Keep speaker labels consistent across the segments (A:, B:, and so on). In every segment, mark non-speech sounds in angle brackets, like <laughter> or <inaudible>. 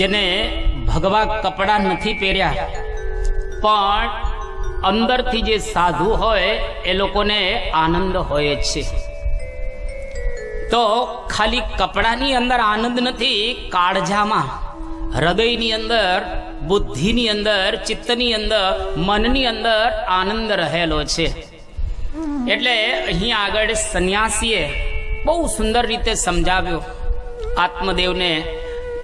A: જેને ભગવા કપડાં નથી પહેર્યા. પણ અંદરથી જે સાધુ હોય, એ લોકોને આનંદ હોય છે. તો ખાલી કપડાની અંદર આનંદ નથી, કાળજામાં. હૃદયની અંદર, બુદ્ધિની અંદર, ચિત્તની અંદર, મનની અંદર આનંદ રહેલો છે. એટલે અહીં આગળ સંન્યાસીએ બહુ સુંદર રીતે સમજાવ્યું. આત્મદેવને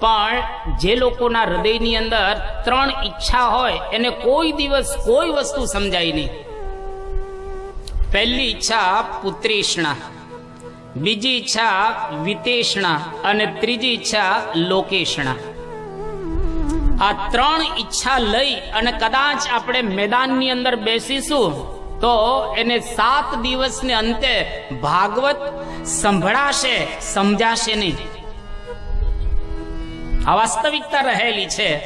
A: પણ જે લોકોના હૃદયની અંદર ત્રણ ઈચ્છા હોય, એને કોઈ દિવસ કોઈ વસ્તુ સમજાય નહીં. પહેલી ઈચ્છા પુત્રીષ્ણા, બીજી ઈચ્છા વિતેષણા અને ત્રીજી ઈચ્છા લોકેષણા. આ ત્રણ ઈચ્છા લઈ અને કદાચ આપણે મેદાનની અંદર બેસીશું, તો એને સાત દિવસને અંતે ભાગવત સંભળાશે, સમજાશે નહીં. આ વાસ્તવિકતા રહેલી છે.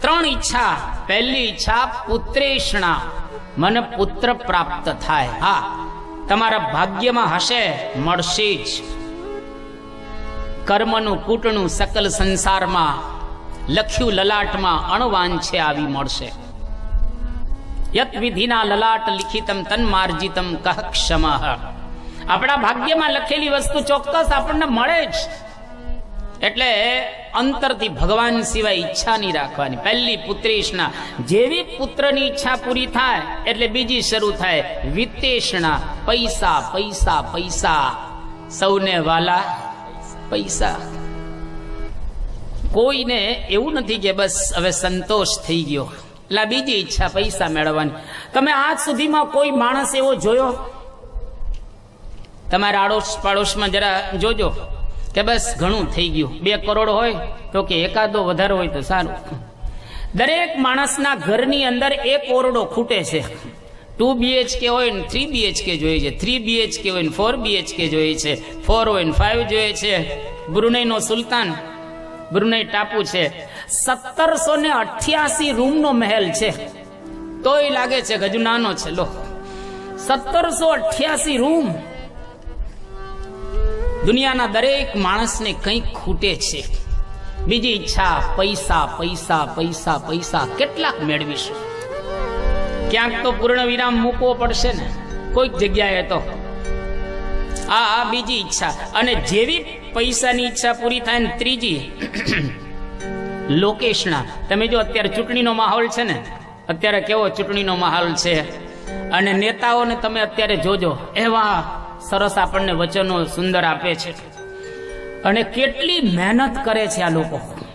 A: ત્રણ ઈચ્છા. પહેલી ઈચ્છા, પુત્રેષણા. મને પુત્ર પ્રાપ્ત થાય. હા, તમારા ભાગ્યમાં હશે. મળશે જ. કર્મનું, કૂટનું, સકલ સંસારમાં, લખ્યું લલાટમાં અણવાન છે આવી મળશે. યત વિધિના લલાટ લિખિતમ તન માર્જિતમ કહ ક્ષમા. આપણા ભાગ્યમાં લખેલી વસ્તુ ચોક્કસ આપણને મળે જ. એટલે અંતરથી ભગવાન સિવાય ઈચ્છા નહીં રાખવાની. પહેલી પુત્રેશના જેવી પુત્રની ઈચ્છા પૂરી થાય, એટલે બીજી શરૂ થાય વિતેષણા. પૈસા પૈસા પૈસા. સૌને વાલા પૈસા. કોઈને એવું નથી કે બસ હવે સંતોષ થઈ ગયો. એટલે બીજી ઈચ્છા પૈસા મેળવવાની. તમે આજ સુધીમાં કોઈ માણસ એવો જોયો? તમારા આડોશ પાડોશમાં જરા જોજો. કે બસ ઘણું થઈ ગયું. બે કરોડ હોય તો કે એકાદો વધારે હોય તો સારું. દરેક માણસના ઘરની અંદર એક ઓરડો ખૂટે છે. ટુ બીએચકે હોય ને થ્રી બીએચકે જોઈએ છે. થ્રી બીએચકે હોય ને ફોર બીએચકે જોઈએ છે. ફોર હોય ને ફાઈવ જોઈએ છે. બ્રુનેઈનો સુલતાન, બ્રુનેઈ ટાપુ છે. સત્તરસો ને અઠ્યાસી રૂમનો મહેલ છે. તોય લાગે છે હજુ નાનો છે. લો. સત્તરસો અઠ્યાસી રૂમ દુનિયાના દરેક માણસને કંઈક ખૂટે છે. બીજી ઈચ્છા, પૈસા પૈસા પૈસા પૈસા કેટલાક મેળવીશું ક્યાંક તો પૂર્ણ વિરામ મૂકવો પડશે ને. કોઈક જગ્યાએ તો. આ આ બીજી ઈચ્છા. અને જેવી પૈસાની ઈચ્છા પૂરી થાય ને ત્રીજી <clears throat> લોકેશના. તમે જો અત્યારે ચૂંટણીનો માહોલ છે ને, અત્યારે કેવો ચૂંટણીનો માહોલ છે? અને નેતાઓને તમે અત્યારે જોજો. એવા સરસ આપણને વચનો સુંદર આપે છે. અને કેટલી મહેનત કરે છે આ લોકો.